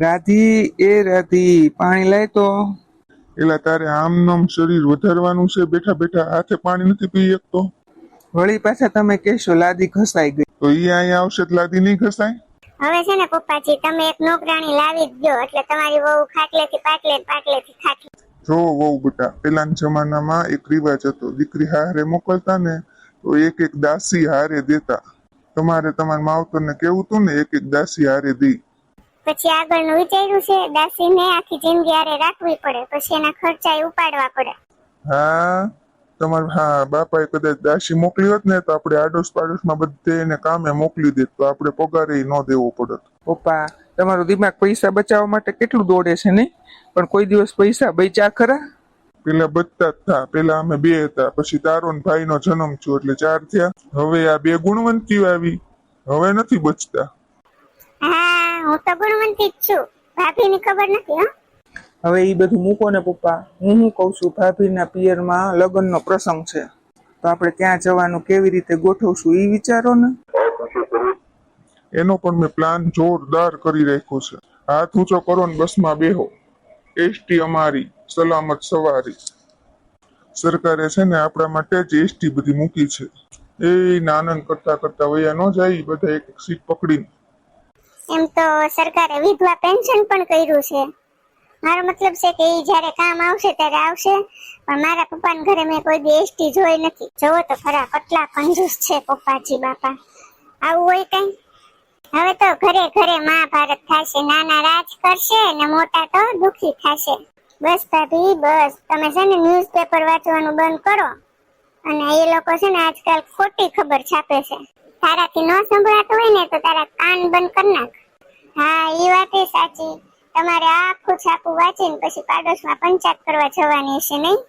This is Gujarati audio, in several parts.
રાધી એ રાધી પાણી લાય તો? એટલે તારે આમ નામ શરીર વધારવાનું છે? બેઠા બેઠા હાથે પાણી નથી પી શકતો? વળી પાછા તમે કહેશો લાદી ઘસાઈ ગઈ. તો ઈ અહીંયા આવશે તો લાદી નહીં ઘસાય? હવે છે ને પપ્પાજી તમે એક નોકરાણી લાવી જ દો એટલે તમારી વહુ ખાટલેથી પાટલે ને પાટલેથી ખાટલે. જો વહુ બેટા પેલાના જમાનામાં એક રિવાજ હતો દીકરી હારે મોકલતા ને તો એક એક દાસી હારે દેતા. તમારે તમારા માવતરને કેવું હતું ને એક એક દાસી હારે દી. પછી આગળનું વિચાર્યું છે દાસીને આખી જિંદગી આરે રાખવી પડે પછી એના ખર્ચા ઉપાડવા પડે. હા તમાર હા બાપાએ કદાચ દાસી મોકલી હોત ને તો આપણે આડોશ પાડોશમાં બધે એને કામે મોકલી દેત તો આપણે પગારે ન દેવો પડત. પપ્પા તમારું દિમાગ પૈસા બચાવવા માટે કેટલું દોડે છે ને? પણ કોઈ દિવસ પૈસા બચ્યા ખરા? પેલા બચતા હતા થા પેલા અમે બે હતા પછી તારો ભાઈ નો જન્મ થયો એટલે ચાર થયા. હવે આ બે ગુણવંતીઓ આવી હવે નથી બચતા. હા હું તો ગુણવંતી જ છું. ભાભીની ખબર નથી હો. હવે એ બધું મૂકો ને પપ્પા. હું શું કહું છું ભાભીના પિયરમાં લગ્નનો પ્રસંગ છે. તો આપણે ત્યાં જવાનું કેવી રીતે ગોઠવશું એ વિચારો ને. એનો પણ મેં પ્લાન જોરદાર કરી રાખ્યો છે. હાથ ઊંચો કરો ને બસમાં બેહો. એસટી અમારી સલામત સવારી. સરકારે છે ને આપણા માટે જ એસટી બધી મૂકી છે. એ આનંદ કરતા કરતા વયા ન જાય બધા એક એક સીટ પકડીને. એમ તો સરકારે વિધવા પેન્શન પણ કર્યું છે. મારો મતલબ છે કે એ જ્યારે કામ આવશે ત્યારે આવશે. પણ મારા પપ્પાના ઘરે મેં કોઈ એસટી જોઈ નથી. જોવો તો ખરા, કેટલા કંજૂસ છે પપ્પાજી બાપા. આવું હોય કઈ? હવે તો ઘરે ઘરે મહાભારત થશે, નાના રાજ કરશે ને મોટા તો દુખી થશે. બસ ભાભી, બસ. તમે છે ને ન્યૂઝપેપર વાંચવાનું બંધ કરો. અને એ લોકો છે ને આજકાલ ખોટી ખબર છાપે છે. તારાથી ન સંભળાતું હોય ને તો તારા કાન બંધ કરી નાખ. હા એ વાત એ સાચી. તમારે આખું છાપું વાંચીને પછી પાડોશમાં પંચાયત કરવા જવાની છે નહીં?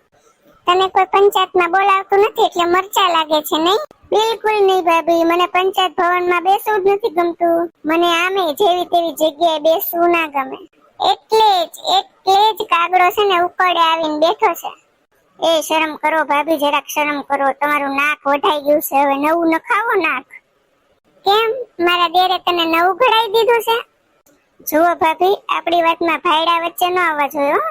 તને કોઈ પંચાયતમાં બોલાવતું નથી એટલે મરચા લાગે છે નહીં? બિલકુલ નહીં ભાભી, મને પંચાયત ભવનમાં બેસવું જ નથી ગમતું. મને આમે જેવી તેવી જગ્યાએ બેસવું ના ગમે. એટલે જ એટલે જ કાગડો છે ને ઉકળે આવીને બેઠો છે. એ શરમ કરો ભાભી, જરાક શરમ કરો. તમારું નાક વઢાઈ ગયું છે. હવે નવું નખાવો નાક. કેમ? મારા દેરે તને નવું ઘડાઈ દીધું છે? જુઓ ભાભી, આપણી વાતમાં ભાઈડા વચ્ચે ન આવવા જોયો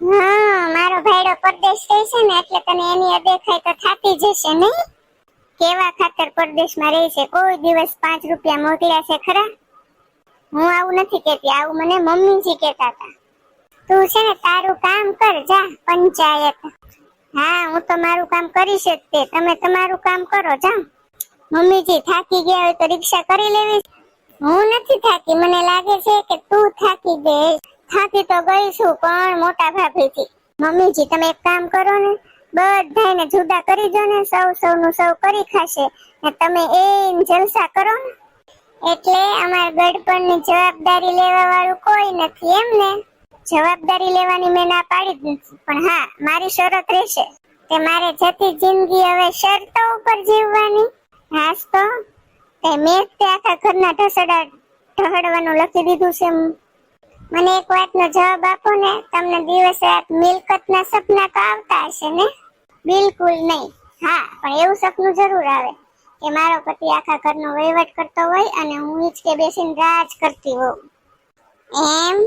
હા, મારો ભાઈડો પરદેશ રહે છે ને, એટલે તને એની અદેખાઈ તો થાતી જશે નહીં? કેવા ખાતર પરદેશમાં રહે છે? કોઈ દિવસ પાંચ રૂપિયા મોકલ્યા છે, ખરા? હું આવું નથી કેતી આવું મને મમ્મીજી કહેતા હતા. તું છે ને, તારું કામ કર, જા, પંચાયત. હા, હું તો મારું કામ કરીશ જ તે. તમે તમારું કામ કરો, જાઓ. મમ્મીજી થાકી ગયા હોય તો રિક્ષા કરી લેવી. હું નથી થાકી. મને લાગે છે કે તું થાકી ગઈ. થાકી તો ગઈ છું, પણ મોટા ભાભીથી. મમ્મીજી, તમે એક કામ કરો ને. બધાને જુદા કરી દો ને. સૌ સૌનું સૌ કરી ખાશે. ને તમે એ જલસા કરો ને. એટલે અમાર ગડપણની જવાબદારી લેવા વાળું કોઈ નથી, એમ ને? જવાબદારી લેવાની મેં ના પાડી જ નથી પણ હા, મારી શરત રહેશે. કે મારે જતી જિંદગી હવે શરતો ઉપર જીવવાની. હાસ તો તે તે આખા ઘરના ઢસડા ઢહડવાનું લખી દીધું છે મને એક વાતનો જવાબ આપો ને, તમને દિવસે રાત મિલકતના સપના તો આવતા હશે ને? બિલકુલ નહીં. હા, પણ એવું સપનું જરૂર આવે કે મારો પતિ આખા ઘરનો વહીવટ કરતો હોય અને હું હિંચકે બેસીને રાજ કરતી હોઉં. એમ?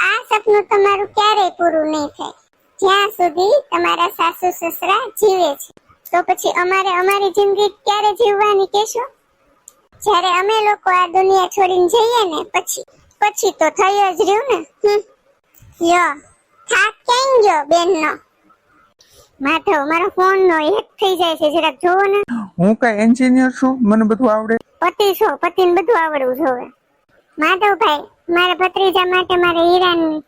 આ સપનું તમારું ક્યારેય પૂરું નહીં થાય. જ્યાં સુધી તમારા સાસુ સસરા જીવે છે. તો પછી અમારે અમારી જિંદગી ક્યારે જીવવાની કેશો જ્યારે અમે લોકો આ દુનિયા છોડીને જઈએ ને પછી પછી તો થઈ જ રહ્યું ને. યો થાક કેમ ગયો બેનનો? માધવ મારો ફોન નો હેક થઈ જાય છે જરાક જોવો ને. હું કઈ એન્જિનિયર છું? મને બધું આવડે. પતિ છો પતિને બધું આવડવું જોવે. માધવભાઈ મારા ભત્રીજા માટે મારે હીરાની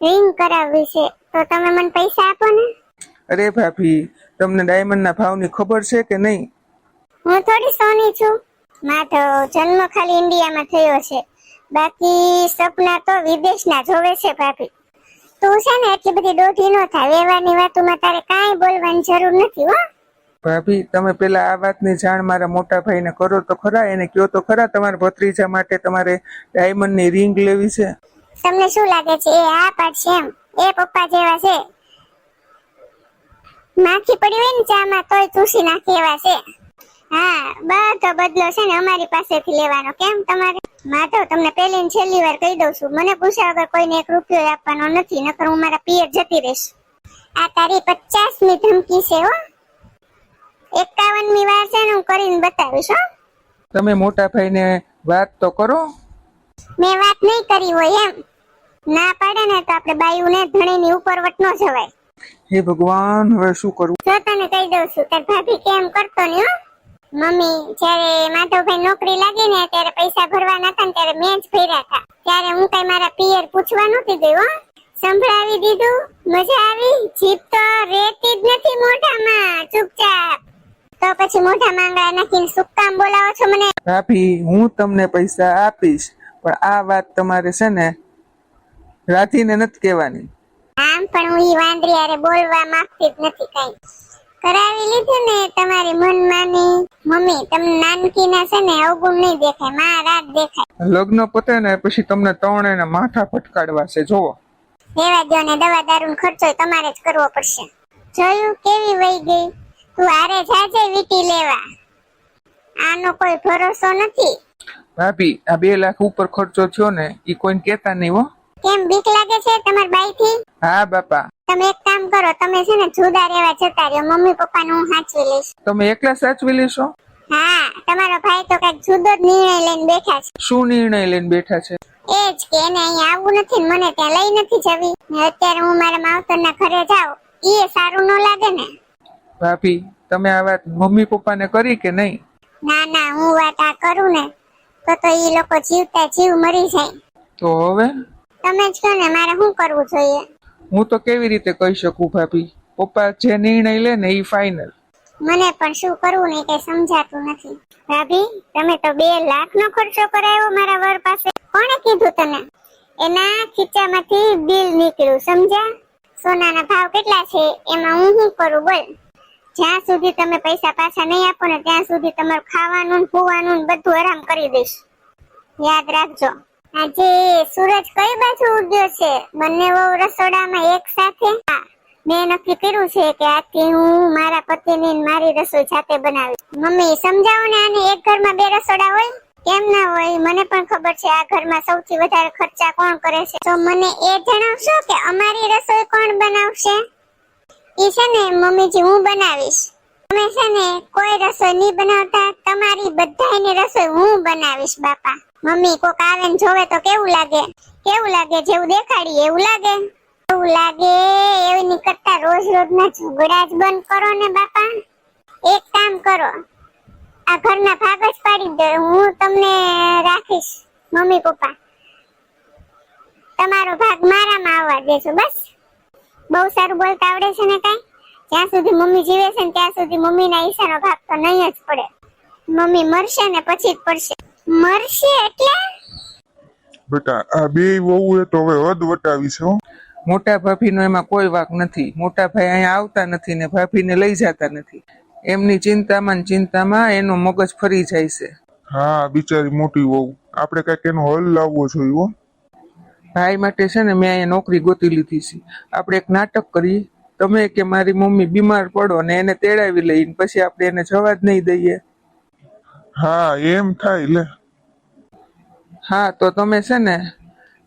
રિંગ કરાવવી છે. તો તમે મને પૈસા આપો ને. અરે ભાભી તમને ડાયમંડના ભાવની ખબર છે કે નહીં? હું થોડી સોની છું. માધવ જન્મ ખાલી ઇન્ડિયામાં થયો છે. બાકી સપના તો વિદેશના જોવે છે ભાભી. તું છે ને એટલી બધી દોઢી નો થાય. વેવાની વાતોમાં તારે કાંઈ બોલવાની જરૂર નથી હો. ભાભી તમે પેલા આ વાતની જાણ મારા મોટા ભાઈને કરો તો ખરા એને કયો તો ખરા તમારા ભત્રીજા માટે તમારે ડાયમંડની રિંગ લેવી છે? તમને શું લાગે છે? એ આ પાડશે એમ? એ પપ્પા જેવા છે? માખી પડી હોય ને ચામાં તોય ચૂસી નાખે એવા છે. હા બધો બદલો છે ને અમારી પાસેથી લેવાનો. કેમ તમારે? માધવ તમને પહેલી ને છેલ્લી વાર કહી દઉં છું. મને પૂછ્યા વગર કોઈને એક રૂપિયો આપવાનો નથી નકર હું મારા પિયર જતી રહીશ. આ તારી પચાસમી ધમકી છે હો. એકાવનમી વાર છે ને હું કરીને બતાવીશ હો. તમે મોટા ભાઈને વાત તો કરો. મેં વાત નહીં કરી હોય એમ. ના પાડે ને તો આપણે બાયુને ધણીની ઉપરવટ ન જવાય. હે ભગવાન હવે શું કરવું જો તને કહી દઉં છું તાર ભાભી કેમ કરતો ને મમ્મી જ્યારે માધવભાઈ નોકરી લાગી ને ત્યારે પૈસા ભરવાના હતા ને ત્યારે મેં જ ભર્યા હતા ત્યારે હું કઈ મારા પિયર પૂછવા નહોતી ગઈ હો. સંભળાવી દીધું મજા આવી જીભ તો રેતી જ નથી મોઢામાં ચૂપચાપ. તો પછી મોઢા માંગા નાખીને શું કામ બોલાવો છો મને? ભાભી હું તમને પૈસા આપીશ પણ આ વાત તમારે છે ને રાધીને નથી કહેવાની. આમ પણ હું ઈ વાંદરી બોલવા માંગતી જ નથી કઈ. કરાવી લીધું ને તમારી મનમાની. મમ્મી તમને નાનકીના છે ને અવગુણ નહીં દેખાયમાં રાત દેખાય. લગ્ન પતે ને પછી તમને ત્રણેયને માથા ફટકાડવા છે જોવો. રેવા દો ને દવા દારૂ ખર્ચો તમારે જ કરવો પડશે. જોયું? કેવી વહી ગઈ? તું આરે જાજે વીટી લેવા. આનો કોઈ ભરોસો નથી. ભાભી આ બે લાખ ઉપર ખર્ચો થયો ને એ કોઈને કહેતા નહીં હો. કેમ બીક લાગે છે તમાર બાઈ થી હા બાપા. તમે એક કામ કરો તમે છે ને જુદા રહેવા જતા રહ્યો. મમ્મી પપ્પાને હું સાચવી લઈશ. તમે એકલા સાચવી લેશો? હા તમારો ભાઈ તો કંઈક જુદો જ નિર્ણય લઈને બેઠા છે. શું નિર્ણય લઈને બેઠા છે? એ જ કે એને અહીંયા આવવું નથી ને મને ત્યાં લઈ નથી જવી. ને અત્યારે હું મારા માવતરના ઘરે જાઉં. ઈ સારું ન લાગે ને. ભાભી તમે આ વાત મમ્મી પપ્પાને કરી કે નહીં? ના ના હું વાત આ કરું ને તો તો ઈ લોકો જીવતા જીવ મરી જાય. તો હવે? તમે જ કહો ને મારે શું કરવું જોઈએ? હું તો કેવી રીતે કહી શકું ભાભી? પપ્પા જે નિર્ણય લે ને એ ફાઇનલ મને પણ શું કરવું ને કઈ સમજાતું નથી. ભાભી તમે તો બે લાખ નો ખર્ચો કરાવ્યો મારા વર પાસે. કોણે કીધું તને? એના ખીચામાંથી બિલ નીકળ્યું સમજ્યા? સોનાના ભાવ કેટલા છે? એમાં હું શું કરું બોલ. જ્યાં સુધી તમે પૈસા પાછા નહીં આપો ને ત્યાં સુધી તમારું ખાવાનું ને પીવાનું બધું આરામ કરી દઈશ. યાદ રાખજો. આજે સૂરજ કઈ બાજુ ઉગ્યો છે? બંને વહુ રસોડામાં એક સાથે? મેં નક્કી કર્યું છે કે આજથી હું મારા પતિની મારી રસોઈ જાતે બનાવી મમ્મી, સમજાવો ને આને એક ઘરમાં બે રસોડા હોય? કેમ ના હોય? મને પણ ખબર છે આ ઘરમાં સૌથી વધારે ખર્ચા કોણ કરે છે? તો મને એ જણાવશો કે અમારી રસોઈ કોણ બનાવશે? ઈ છે ને, મમ્મીજી, હું બનાવીશ. તમે છે ને, કોઈ રસોઈ નહીં બનાવતા, તમારી બધાની રસોઈ હું બનાવીશ, બાપા. મમ્મી, કોક આવે ને જોવે તો કેવું લાગે? કેવું લાગે? જેવું દેખાડીએ, એવું લાગે? એવું લાગે એવી નીકળતા રોજ રોજ ના ઝઘડા જ બંધ કરો ને બાપા. એક કામ કરો, આ ઘરના ભાગ જ પાડી દો. હું તમને રાખીશ, મમ્મી, પપ્પા. તમારો ભાગ મારામાં આવવા દેજો, બસ. બહુ સારું બોલતા આવડે છે ને કાઈ? જ્યાં સુધી મમ્મી જીવે છે ને ત્યાં સુધી મમ્મીના ઈશાનો ભાગ તો નહીં જ પડે. મમ્મી મરશે ને પછી જ પડશે. મરશે એટલે? બેટા આ બે વહુએ તો હવે હદ વટાવી છે હો. મોટા ભાભીનો એમાં કોઈ વાક નથી. મોટા ભાઈ અહીંયા આવતા નથી ને ભાભીને લઈ જતા નથી. એમની ચિંતામાં ને ચિંતામાં એનો મગજ ફરી જાય છે. હા બિચારી મોટી વહુ. આપણે કંઈક એનો હલ લાવવો જોઈએ હો. ભાઈ માટે છે ને મેં અહીંયા નોકરી ગોતી લીધી છે. આપણે એક નાટક કરીએ. તમે કે મારી મમ્મી બીમાર પડો ને એને તેડાવી લઈને પછી આપણે એને જવા જ નહીં દઈએ. હા એમ થાય લે. હા તો તમે છે ને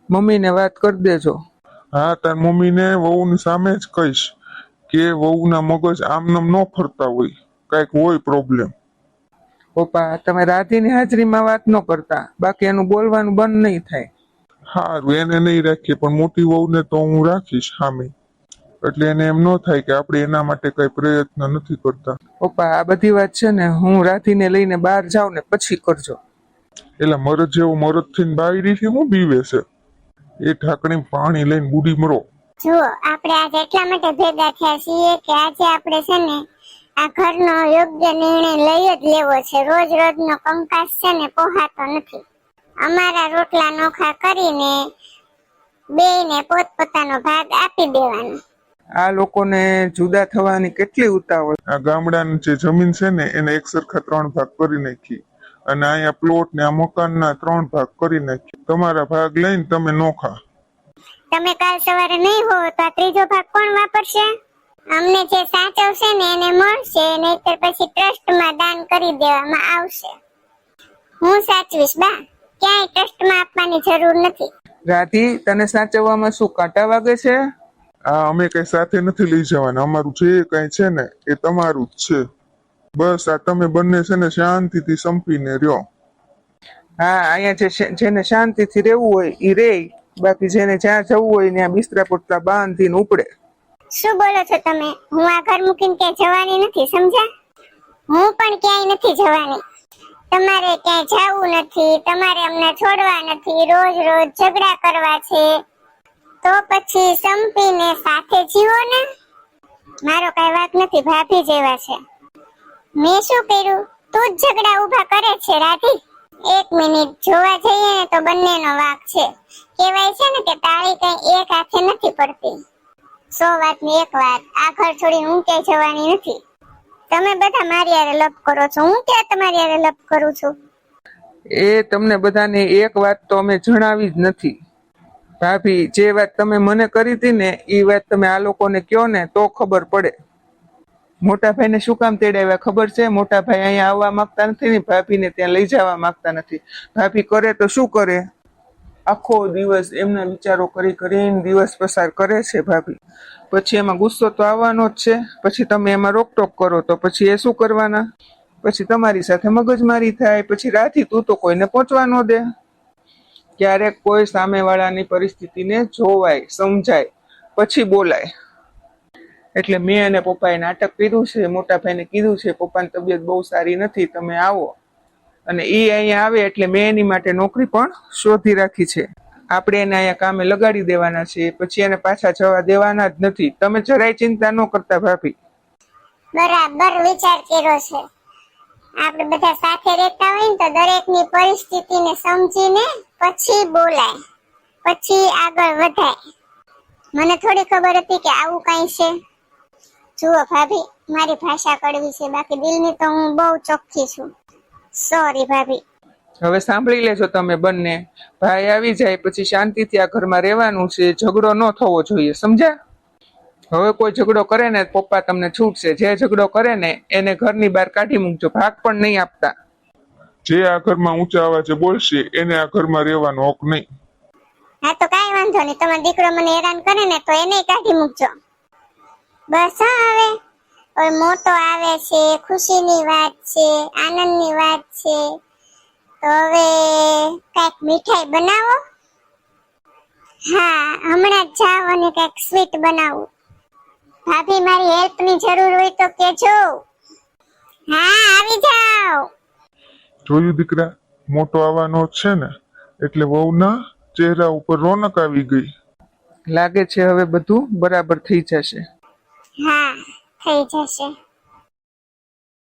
મમ્મીને વાત કરી દેજો. હા તાર મમ્મીને વહુની સામે જ કહીશ કે વહુના મગજ આમનામ ન ફરતા હોય કંઈક હોય પ્રોબ્લેમ પપ્પા તમે રાધીની હાજરીમાં વાત ન કરતા. બાકી એનું બોલવાનું બંધ નહીં થાય. સારું એને નહીં રાખીએ પણ મોટી વહુને તો હું રાખીશ સામે. એટલે એને એમ ન થાય કે આપણે એના માટે કઈ પ્રયત્ન નથી કરતા. પપ્પા આ બધી વાત છે ને હું રાધીને લઈને બહાર જાઉં ને પછી કરજો. એટલે મરદ જેવું મરદ થઈને બાયરી છે હું બીવે છે. એ ઢાંકણી પાણી લઈને બુડી મરો. જો આપણે આજે એટલા માટે ભેગા થયા છીએ કે આજે આપણે છે ને આ ઘરનો યોગ્ય નિર્ણય લઈ જ લેવો છે. રોજ રોજનો કંકાસ છે ને પોહાતો નથી. અમારા રોટલા નોખા કરીને બેયને પોતપોતાનો ભાગ આપી દેવાનો. આ લોકોને જુદા થવાની કેટલી ઉતાવળ? આ ગામડાની જે જમીન છે ને એને એક સરખા ત્રણ ભાગ કરી નાખી. અને અહીંયા પ્લોટ ને આ મકાનના ત્રણ ભાગ કરી નાખી. તમારા ભાગ લઈને તમે નોખા તમે કાલ સવારે નહીં હો તો આ ત્રીજો ભાગ કોણ વાપરશે? અમને જે સાચવશે ને એને મળશે નહીતર પછી ટ્રસ્ટમાં દાન કરી દેવામાં આવશે. હું સાચવીશ બા. ક્યાંય ટ્રસ્ટમાં આપવાની જરૂર નથી. રાધી તને સાચવવામાં શું કાંટા વાગે છે? આ અમે કઈ સાથે નથી લઈ જવાના. અમારું જે કઈ છે ને એ તમારું જ છે. બસ આ તમે બંને છે ને શાંતિથી સંપીને રહ્યો. હા અહીંયા જે જેને શાંતિથી રહેવું હોય એ રે. બાકી જેને જ્યાં જવું હોય ત્યાં બિસ્તરા પોટલા બાંધીને ઉપડે. શું બોલો છો તમે? હું આ ઘર મૂકીને ક્યાં જવાની નથી સમજ્યા? હું પણ ક્યાંય નથી જવાની. તમારે ક્યાંય જવું નથી તમારે અમને છોડવા નથી. રોજ રોજ ઝઘડા કરવા છે. તો પછી સંપીને સાથે જીવો ને? મારો કઈ વાક નથી, ભાભી જેવા છે. મેં શું કર્યું? તું જ ઝઘડા ઊભા કરે છે, રાધી. એક મિનિટ, જોવા જઈએ ને તો બંનેનો વાક છે. કહેવાય છે ને કે તાળી કઈ એક હાથે નથી પડતી. સો વાતની એક વાત આ છોડીને હું ક્યાંય જવાની નથી. તમે બધા મારી યારે લપ કરો છો, હું ક્યાં તમારી યારે લપ કરું છું? એ તમને બધાને એક વાત તો અમે જણાવી જ નથી. ભાભી, જે વાત તમે મને કરી હતી ને, એ વાત તમે આ લોકોને કહો ને, તો ખબર પડે. મોટા ભાઈને શું કામ તેડાવ્યા ખબર છે? મોટા ભાઈ અહીંયા આવવા માંગતા નથી ને, ભાભીને ત્યાં લઈ જવા માંગતા નથી. ભાભી કરે તો શું કરે? આખો દિવસ એમના વિચારો કરી કરીને દિવસ પસાર કરે છે ભાભી. પછી એમાં ગુસ્સો તો આવવાનો જ છે. પછી તમે એમાં રોકટોક કરો તો પછી એ શું કરવાના? પછી તમારી સાથે મગજમારી થાય, પછી રાતી તું તો કોઈને પહોંચવા ન દે. ક્યારેક કોઈ સામેવાળાની પરિસ્થિતિને જોવાય, સમજાય, પછી બોલાય. એટલે મેં અને પપ્પાએ નાટક કર્યું છે મોટા ભાઈને કીધું છે, પપ્પાની તબિયત બહુ સારી નથી, તમે આવો. અને એ અહીંયા આવે એટલે મેં એની માટે નોકરી પણ શોધી રાખી છે. આપણે એને અહીંયા કામે લગાડી દેવાના છે, પછી એને પાછા જવા દેવાના જ નથી. તમે જરાય ચિંતા ન કરતા ભાભી. બરાબર વિચાર કર્યો છે. આપણે બધા સાથે રહેતા હોય ને તો દરેકની પરિસ્થિતિને સમજીને પછી બોલાય, પછી આગળ વધાય. મને થોડી ખબર હતી કે આવું કઈ છે. જુઓ ભાભી, મારી ભાષા કડવી છે, બાકી દિલની તો હું બહુ ચોખ્ખી છું. સોરી ભાભી. હવે સાંભળી લેજો તમે બંને. ભાઈ આવી જાય, પછી શાંતિથી આ ઘરમાં રહેવાનું છે, ઝઘડો ન થવો જોઈએ, સમજ્યા? હવે કોઈ ઝઘડો કરે ને પપ્પા તમને છૂટશે. જે ઝઘડો કરે ને એને ઘરની બહાર કાઢી મૂકજો. ભાગ પણ નહીં આપતા. જે આ ઘરમાં ઊંચા અવાજે બોલશે એને આ ઘરમાં રહેવાનો હક નહીં. હા તો કાઈ વાંધો નહીં. તમારો દીકરો મને હેરાન કરે ને તો એને કાઢી મૂકજો. બસ હા હવે હવે મોટો આવે છે ખુશીની વાત છે આનંદની વાત છે. તો હવે કંઈક મીઠાઈ બનાવો? હા હમણાં જ જાવ અને કંઈક સ્વીટ બનાવો. ભાભી મારી હેલ્પની જરૂર હોય તો કેજો હા આવી જાઓ. જોયું દીકરા મોટો આવવાનો છે ને એટલે વહુના ચહેરા ઉપર રોનક આવી ગઈ. લાગે છે હવે બધું બરાબર થઈ જશે. હા થઈ જશે.